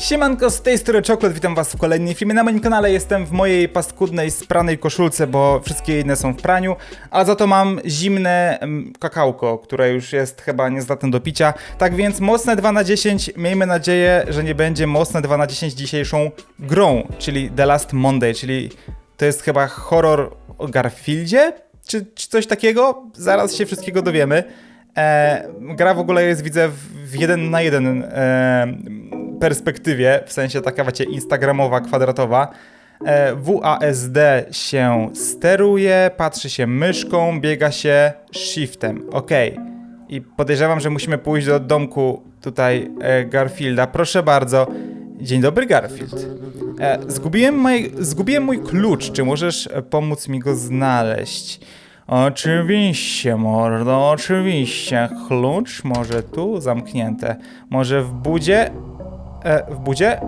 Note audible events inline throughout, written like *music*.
Siemanko, z tej strony Czoklet, witam was w kolejnym filmie na moim kanale. Jestem w mojej paskudnej, spranej koszulce, bo wszystkie inne są w praniu, ale za to mam zimne mm, kakałko, które już jest chyba niezdatne do picia. Tak więc mocne 2 na 10, miejmy nadzieję, że nie będzie mocne 2 na 10 dzisiejszą grą, czyli The Last Monday, czyli to jest chyba horror o Garfieldzie? Czy, czy coś takiego? Zaraz się wszystkiego dowiemy. E, gra w ogóle jest, widzę, w, w jeden na jeden e, perspektywie, w sensie taka, wiecie, instagramowa, kwadratowa. E, WASD się steruje, patrzy się myszką, biega się shiftem. Ok. I podejrzewam, że musimy pójść do domku tutaj e, Garfielda. Proszę bardzo. Dzień dobry, Garfield. E, zgubiłem, moj, zgubiłem mój klucz. Czy możesz pomóc mi go znaleźć? Oczywiście, mordo, oczywiście. Klucz może tu zamknięte. Może w budzie? E, w budzie?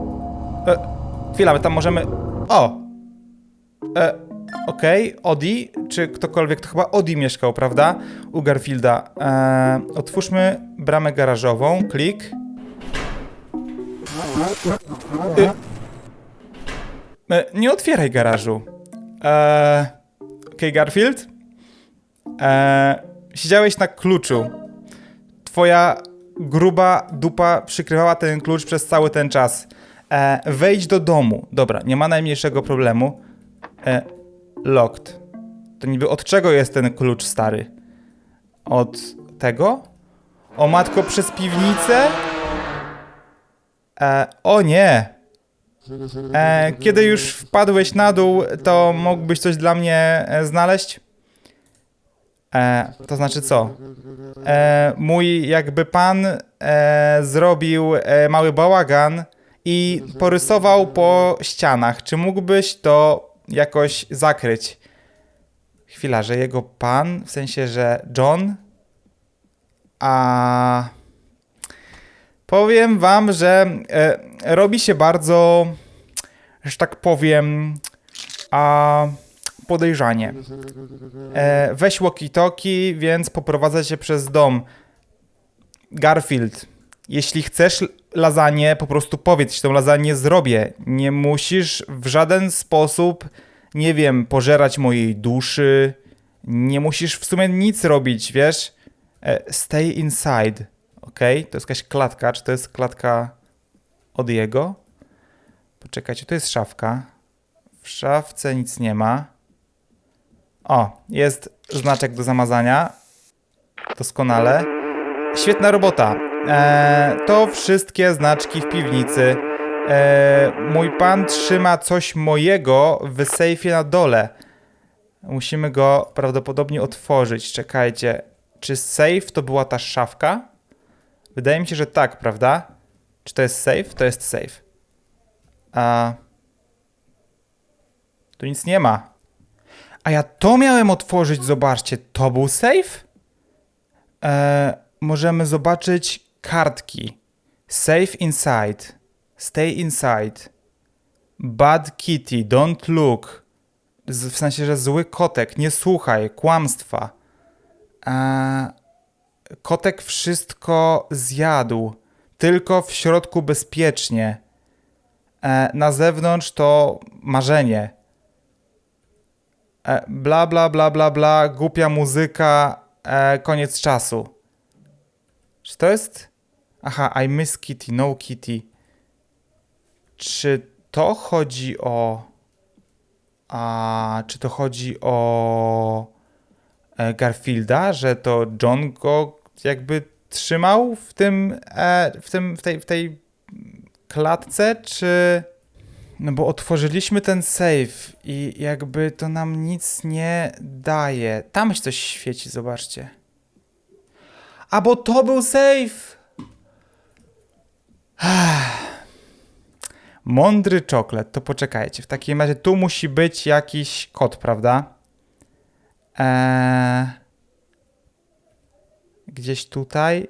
E, chwila, my tam możemy... O! E, Okej, Odi, czy ktokolwiek, to chyba Odi mieszkał, prawda? U Garfielda. E, otwórzmy bramę garażową, klik. E, e, nie otwieraj garażu. E, Okej, Garfield? E, siedziałeś na kluczu. Twoja gruba dupa przykrywała ten klucz przez cały ten czas. E, wejdź do domu. Dobra, nie ma najmniejszego problemu. E, locked. To niby od czego jest ten klucz stary? Od tego? O matko, przez piwnicę? E, o nie! E, kiedy już wpadłeś na dół, to mógłbyś coś dla mnie e, znaleźć? E, to znaczy co? E, mój jakby pan e, zrobił e, mały bałagan i porysował po ścianach. Czy mógłbyś to jakoś zakryć? Chwila, że jego pan, w sensie, że John? A powiem wam, że e, robi się bardzo, że tak powiem, a podejrzanie. E, weź walkie-talkie, więc poprowadzę cię przez dom. Garfield, jeśli chcesz lasagne, po prostu powiedz, tę lasagne zrobię. Nie musisz w żaden sposób, nie wiem, pożerać mojej duszy. Nie musisz w sumie nic robić, wiesz? E, stay inside, ok? To jest jakaś klatka, czy to jest klatka od jego? Poczekajcie, to jest szafka. W szafce nic nie ma. O, jest znaczek do zamazania. Doskonale. Świetna robota. E, to wszystkie znaczki w piwnicy. E, mój pan trzyma coś mojego w sejfie na dole. Musimy go prawdopodobnie otworzyć. Czekajcie. Czy safe to była ta szafka? Wydaje mi się, że tak, prawda? Czy to jest safe? To jest safe. A. Tu nic nie ma. A ja to miałem otworzyć, zobaczcie, to był safe? E, możemy zobaczyć kartki. Safe inside. Stay inside. Bad kitty, don't look. Z, w sensie, że zły kotek, nie słuchaj, kłamstwa. E, kotek wszystko zjadł. Tylko w środku bezpiecznie. E, na zewnątrz to marzenie. E, bla, bla, bla, bla, bla, głupia muzyka, e, koniec czasu. Czy to jest? Aha, I miss Kitty, no Kitty. Czy to chodzi o... A, czy to chodzi o e, Garfielda, że to John go jakby trzymał w tym, w tym, w tej, w tej klatce, czy... No bo otworzyliśmy ten safe i jakby to nam nic nie daje. Tam coś świeci, zobaczcie. A bo to był safe! *sighs* Mądry czoklet, to poczekajcie. W takim razie tu musi być jakiś kod, prawda? Eee, gdzieś tutaj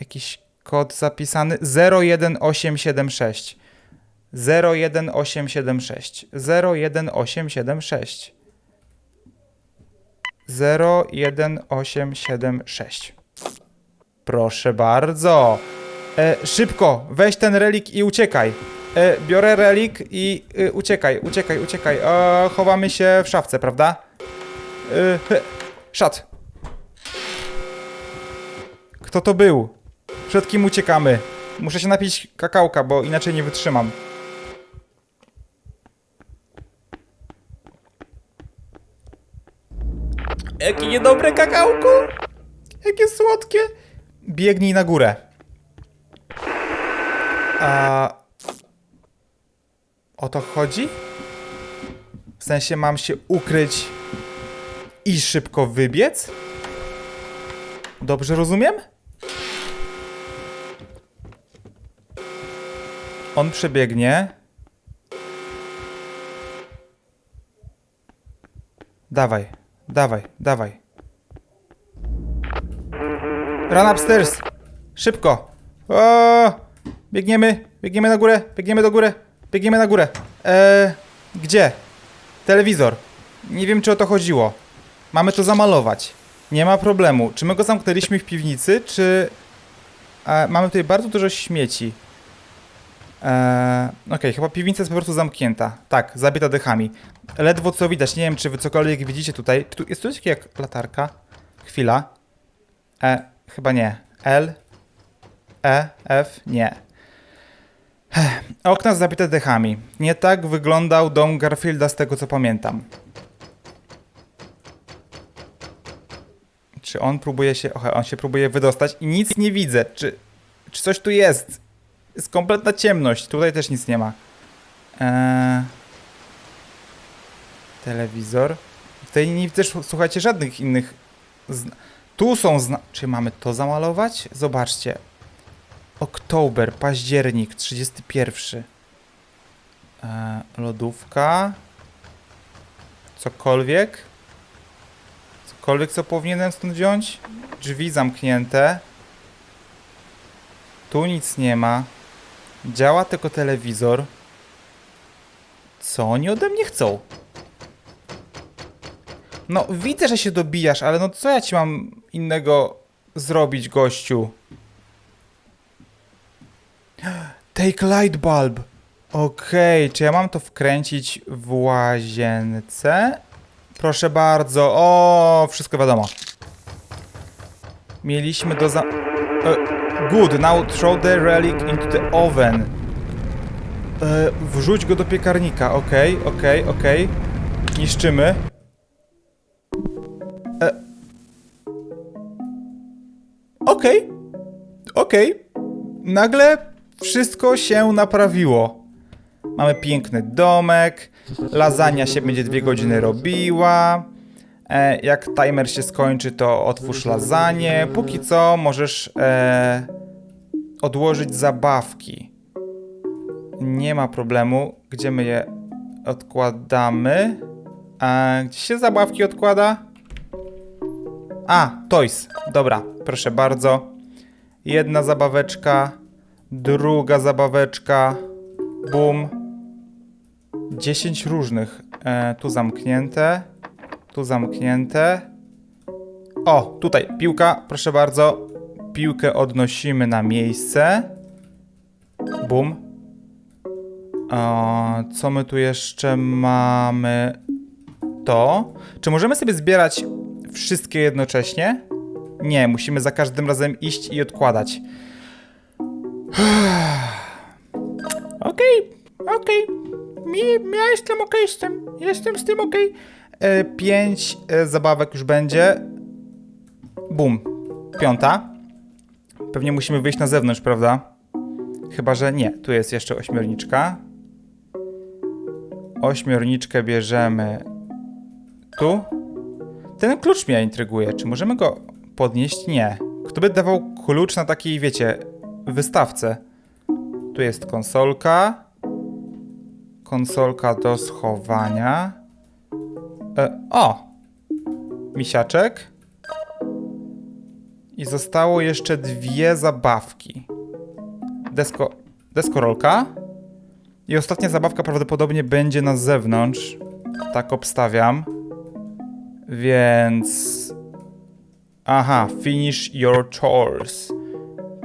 jakiś kod zapisany 01876. 01876. 01876. 01876. Proszę bardzo. E, szybko, weź ten relik i uciekaj. E, biorę relik i y, uciekaj, uciekaj, uciekaj. E, chowamy się w szafce, prawda? E, he, szat. Kto to był? Przed kim uciekamy? Muszę się napić kakałka, bo inaczej nie wytrzymam. Jakie niedobre kakałko! Jakie słodkie! Biegnij na górę. A... O to chodzi? W sensie mam się ukryć i szybko wybiec? Dobrze rozumiem? On przebiegnie. Dawaj, dawaj, dawaj. Run upstairs! Szybko! O! Biegniemy, biegniemy na górę, biegniemy do góry, biegniemy na górę. Eee, gdzie? Telewizor. Nie wiem, czy o to chodziło. Mamy to zamalować. Nie ma problemu. Czy my go zamknęliśmy w piwnicy, czy... E, mamy tutaj bardzo dużo śmieci. Eee, Okej, chyba piwnica jest po prostu zamknięta. Tak, zabita dechami. Ledwo co widać, nie wiem czy wy cokolwiek widzicie tutaj. Tu jest coś takiego jak latarka. Chwila. E, chyba nie. L. E, F, nie. Ech, Okna zabite dechami. Nie tak wyglądał dom Garfielda z tego co pamiętam. Czy on próbuje się. Och, on się próbuje wydostać i nic nie widzę. Czy, czy coś tu jest? Jest kompletna ciemność. Tutaj też nic nie ma. Eee... Telewizor. Tutaj nie widzę, słuchajcie, żadnych innych. Zna... Tu są zna... Czy mamy to zamalować? Zobaczcie. Oktober, październik, 31. Eee, lodówka. Cokolwiek. Cokolwiek, co powinienem stąd wziąć. Drzwi zamknięte. Tu nic nie ma. Działa tylko telewizor. Co oni ode mnie chcą? No, widzę, że się dobijasz, ale no co ja ci mam innego zrobić, gościu? Take light bulb. Okej, czy ja mam to wkręcić w łazience? Proszę bardzo. O, wszystko wiadomo. Mieliśmy do za... E, good, now throw the relic into the oven. E, wrzuć go do piekarnika. Okej, okej, okej. Niszczymy. E. Okej. Nagle wszystko się naprawiło. Mamy piękny domek. Lasagna się będzie dwie godziny robiła. E, jak timer się skończy, to otwórz lasagne. Póki co możesz e, odłożyć zabawki. Nie ma problemu. Gdzie my je odkładamy? Gdzie się zabawki odkłada? A, toys. Dobra, proszę bardzo. Jedna zabaweczka, druga zabaweczka. Bum. 10 różnych. E, tu zamknięte. Tu zamknięte. O, tutaj piłka, proszę bardzo. Piłkę odnosimy na miejsce. Bum. Co my tu jeszcze mamy? To. Czy możemy sobie zbierać wszystkie jednocześnie? Nie, musimy za każdym razem iść i odkładać. *sighs* Okej, okej. Mi, ja jestem okej z tym. Jestem z tym okej. E, Pięć e, zabawek już będzie. Bum. Piąta. Pewnie musimy wyjść na zewnątrz, prawda? Chyba, że nie. Tu jest jeszcze ośmiorniczka. Ośmiorniczkę bierzemy tu. Ten klucz mnie intryguje. Czy możemy go podnieść? Nie. Kto by dawał klucz na takiej, wiecie, wystawce? Tu jest konsolka. Konsolka do schowania. E, o! Misiaczek. I zostało jeszcze dwie zabawki. Desko, deskorolka. I ostatnia zabawka prawdopodobnie będzie na zewnątrz. Tak obstawiam. Więc. Aha, finish your chores.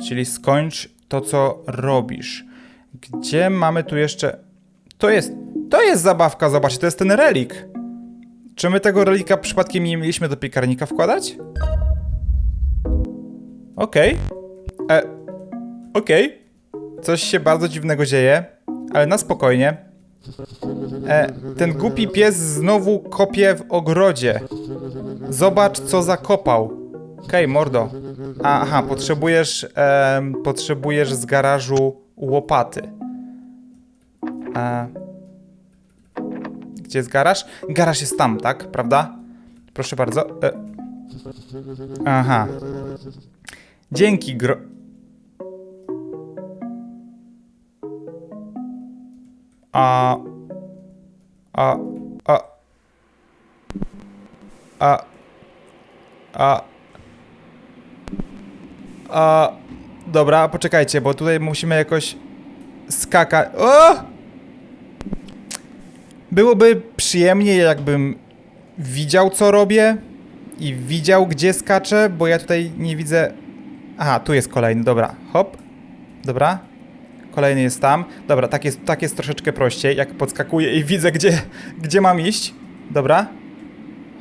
Czyli skończ to, co robisz. Gdzie mamy tu jeszcze... To jest... To jest zabawka, zobaczcie, to jest ten relik. Czy my tego relika przypadkiem nie mieliśmy do piekarnika wkładać? Okej. E, Okej. Coś się bardzo dziwnego dzieje, ale na spokojnie. E, ten głupi pies znowu kopie w ogrodzie. Zobacz, co zakopał. Okej, mordo. A, Aha, potrzebujesz, em, potrzebujesz z garażu łopaty. A, gdzie jest garaż? Garaż jest tam, tak? Prawda? Proszę bardzo. E, aha. Dzięki, gro... A... A... A... A... A... A... Dobra, poczekajcie, bo tutaj musimy jakoś skakać. O! Byłoby przyjemnie, jakbym widział, co robię i widział, gdzie skaczę, bo ja tutaj nie widzę... Aha, tu jest kolejny, dobra. Hop. Dobra. Kolejny jest tam. Dobra, tak jest, tak jest troszeczkę prościej, jak podskakuję i widzę, gdzie, gdzie mam iść. Dobra.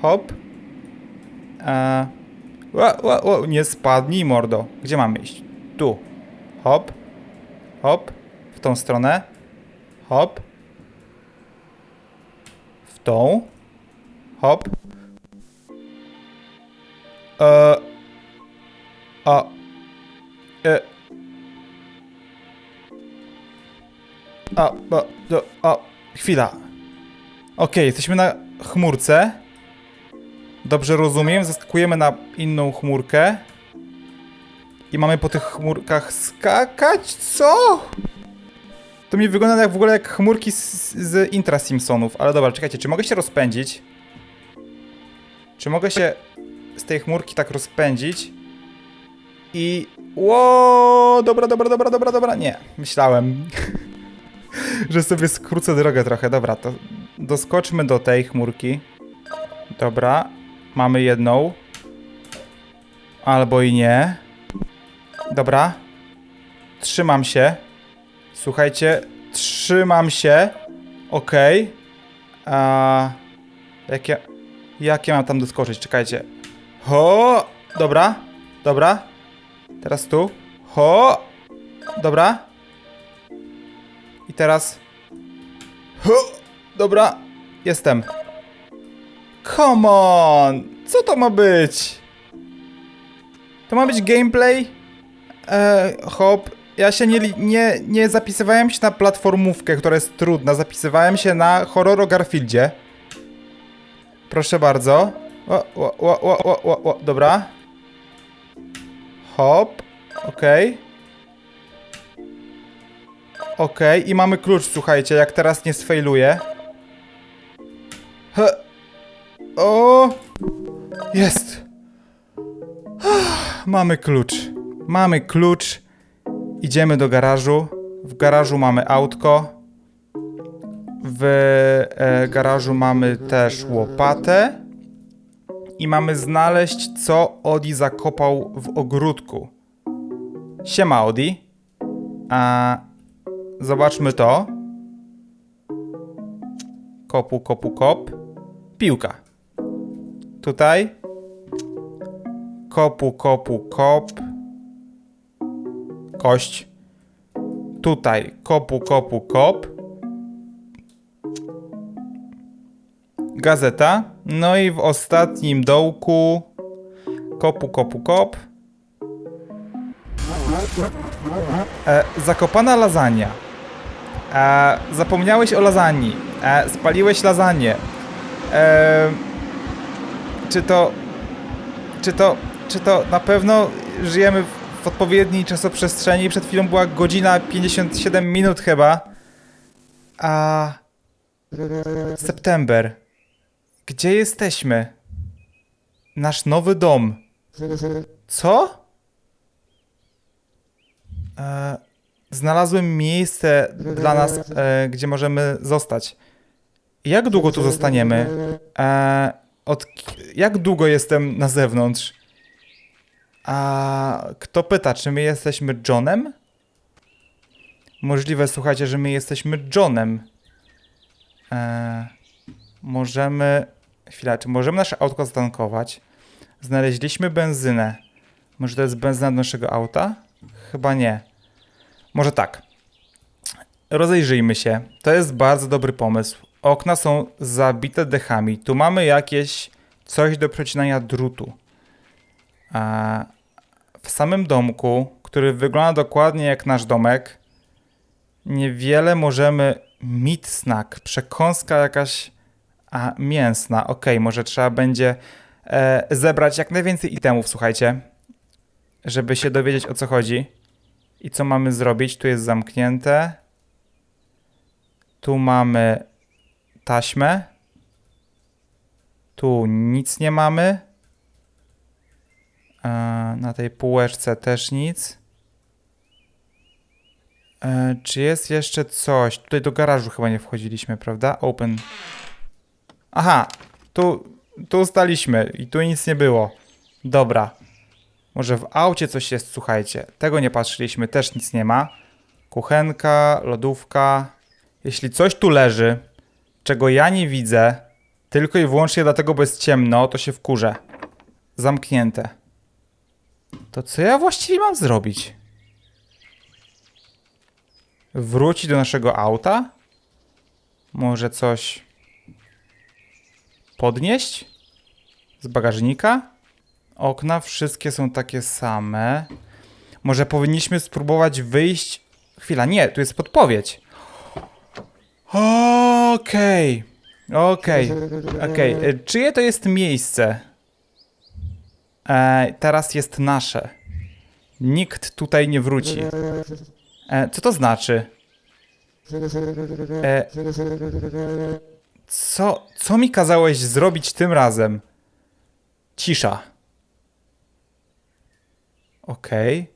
Hop. Eee. Ła, ła, nie spadnij, mordo. Gdzie mamy iść? Tu. Hop. Hop. W tą stronę. Hop. Tą. Hop. E. A. E. A, a, do, a, chwila. Okej, jesteśmy na chmurce. Dobrze rozumiem, zaskakujemy na inną chmurkę. I mamy po tych chmurkach skakać? Co? To mi wygląda jak w ogóle jak chmurki z, z Intra Simpsonów. Ale dobra, czekajcie, czy mogę się rozpędzić? Czy mogę się z tej chmurki tak rozpędzić? I... Ło, dobra, dobra, dobra, dobra, dobra. Nie, myślałem, *laughs* że sobie skrócę drogę trochę. Dobra, to doskoczmy do tej chmurki. Dobra, mamy jedną. Albo i nie. Dobra. Trzymam się. Słuchajcie, trzymam się. Okej. A Jak ja... Jak ja mam tam doskoczyć? Czekajcie. Ho! Dobra. Dobra. Teraz tu. Ho! Dobra. I teraz... Ho! Dobra. Jestem. Come on! Co to ma być? To ma być gameplay? Eee, hop. Ja się nie, nie, nie zapisywałem się na platformówkę, która jest trudna. Zapisywałem się na horror o Garfieldzie. Proszę bardzo. O, o, o, o, o, o, o. Dobra. Hop. Okej. Okej, i mamy klucz, słuchajcie, jak teraz nie sfejluję. He. O! Jest! Mamy klucz. Mamy klucz. Idziemy do garażu. W garażu mamy autko. W e, garażu mamy też łopatę. I mamy znaleźć, co Odi zakopał w ogródku. Siema, Odi. A zobaczmy to. Kopu, kopu, kop. Piłka. Tutaj. Kopu, kopu, kop. Kość. Tutaj. Kopu, kopu, kop. Gazeta. No i w ostatnim dołku. Kopu, kopu, kop. E, zakopana lasagna. E, zapomniałeś o lasagni. E, spaliłeś lasagne. E, czy to. Czy to. Czy to na pewno żyjemy w, w odpowiedniej czasoprzestrzeni? Przed chwilą była godzina 57 minut chyba. A. September. Gdzie jesteśmy? Nasz nowy dom. Co? E, znalazłem miejsce dla nas, e, gdzie możemy zostać. Jak długo tu zostaniemy? E, od, jak długo jestem na zewnątrz? A kto pyta, czy my jesteśmy Johnem? Możliwe, słuchajcie, że my jesteśmy Johnem. E, możemy... Chwila, czy możemy nasze autko zatankować? Znaleźliśmy benzynę. Może to jest benzyna do naszego auta? Chyba nie. Może tak. Rozejrzyjmy się. To jest bardzo dobry pomysł. Okna są zabite dechami. Tu mamy jakieś coś do przecinania drutu. A w samym domku, który wygląda dokładnie jak nasz domek, niewiele możemy. Meat snack, przekąska jakaś a, mięsna. Okej, może trzeba będzie e, zebrać jak najwięcej itemów, słuchajcie, żeby się dowiedzieć o co chodzi i co mamy zrobić. Tu jest zamknięte. Tu mamy taśmę. Tu nic nie mamy. E, na tej półeczce też nic. E, czy jest jeszcze coś? Tutaj do garażu chyba nie wchodziliśmy, prawda? Open. Aha, tu, tu staliśmy i tu nic nie było. Dobra. Może w aucie coś jest, słuchajcie. Tego nie patrzyliśmy, też nic nie ma. Kuchenka, lodówka. Jeśli coś tu leży, czego ja nie widzę, tylko i wyłącznie dlatego, bo jest ciemno, to się wkurzę. Zamknięte. To co ja właściwie mam zrobić? Wrócić do naszego auta? Może coś podnieść? Z bagażnika? Okna wszystkie są takie same. Może powinniśmy spróbować wyjść. Chwila, nie, tu jest podpowiedź. Okej. Okej. Okej. E, Czyje to jest miejsce? E, teraz jest nasze. Nikt tutaj nie wróci. E, co to znaczy? E, co, co mi kazałeś zrobić tym razem? Cisza. Okej.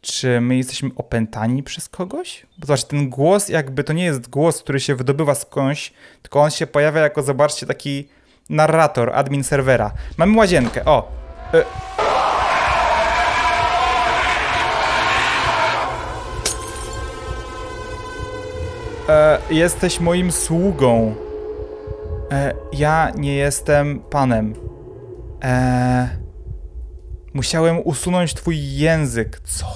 Czy my jesteśmy opętani przez kogoś? Bo zobacz, ten głos jakby to nie jest głos, który się wydobywa skądś, tylko on się pojawia jako, zobaczcie, taki narrator, admin serwera. Mamy łazienkę, o. E. E, jesteś moim sługą. E, ja nie jestem panem. E, musiałem usunąć twój język. Co?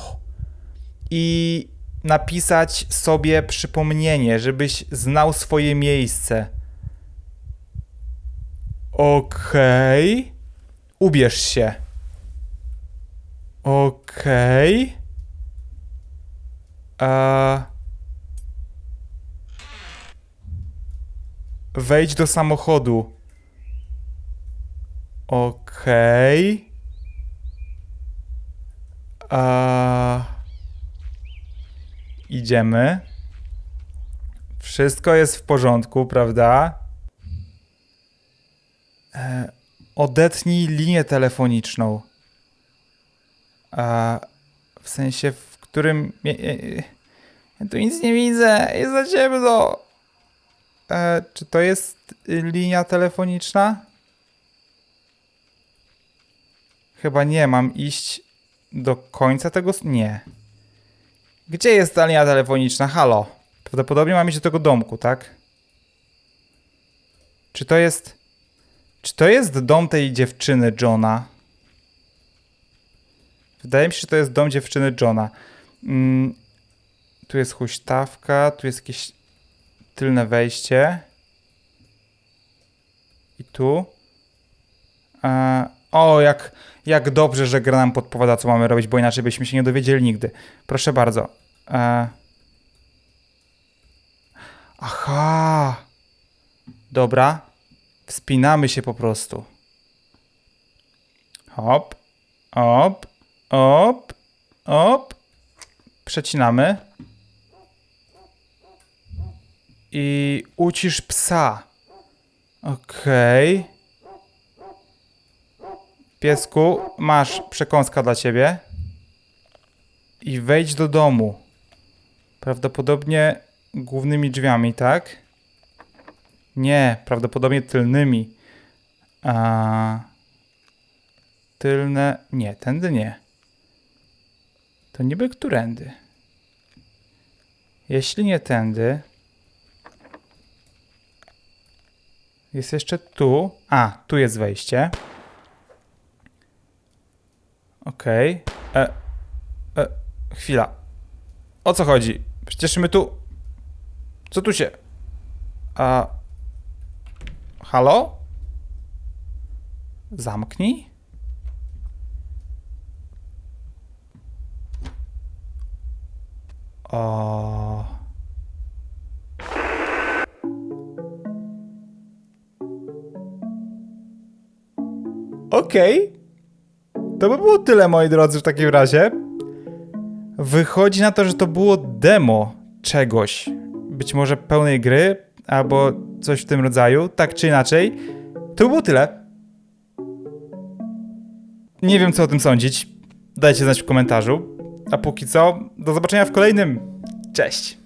I napisać sobie przypomnienie, żebyś znał swoje miejsce. Okej. Ubierz się. Okej. A... Wejdź do samochodu. Okej. A... Idziemy. Wszystko jest w porządku, prawda? E, odetnij linię telefoniczną. A w sensie, w którym. Ja, ja, ja tu nic nie widzę, jest za ciemno. E, czy to jest linia telefoniczna? Chyba nie, mam iść do końca tego. Nie. Gdzie jest ta linia telefoniczna? Halo. Prawdopodobnie mam iść do tego domku, tak? Czy to jest. Czy to jest dom tej dziewczyny Johna? Wydaje mi się, że to jest dom dziewczyny Johna. Mm, tu jest huśtawka, tu jest jakieś tylne wejście. I tu. E, o, jak, jak dobrze, że gra nam podpowiada, co mamy robić, bo inaczej byśmy się nie dowiedzieli nigdy. Proszę bardzo. E, aha. Dobra. Wspinamy się po prostu. Hop, hop, hop, hop. Przecinamy. I ucisz psa. Okej. Piesku, masz przekąska dla ciebie. I wejdź do domu. Prawdopodobnie głównymi drzwiami, tak? Nie, prawdopodobnie tylnymi. A... Tylne. Nie, tędy nie. To niby którędy? Jeśli nie tędy. Jest jeszcze tu. A, tu jest wejście. Okej. E, e, chwila. O co chodzi? Przecież my tu. Co tu się. A. Halo? Zamknij? O. Okej. To by było tyle, moi drodzy, w takim razie. Wychodzi na to, że to było demo czegoś. Być może pełnej gry, albo coś w tym rodzaju. Tak czy inaczej. To by było tyle. Nie wiem, co o tym sądzić. Dajcie znać w komentarzu. A póki co, do zobaczenia w kolejnym. Cześć!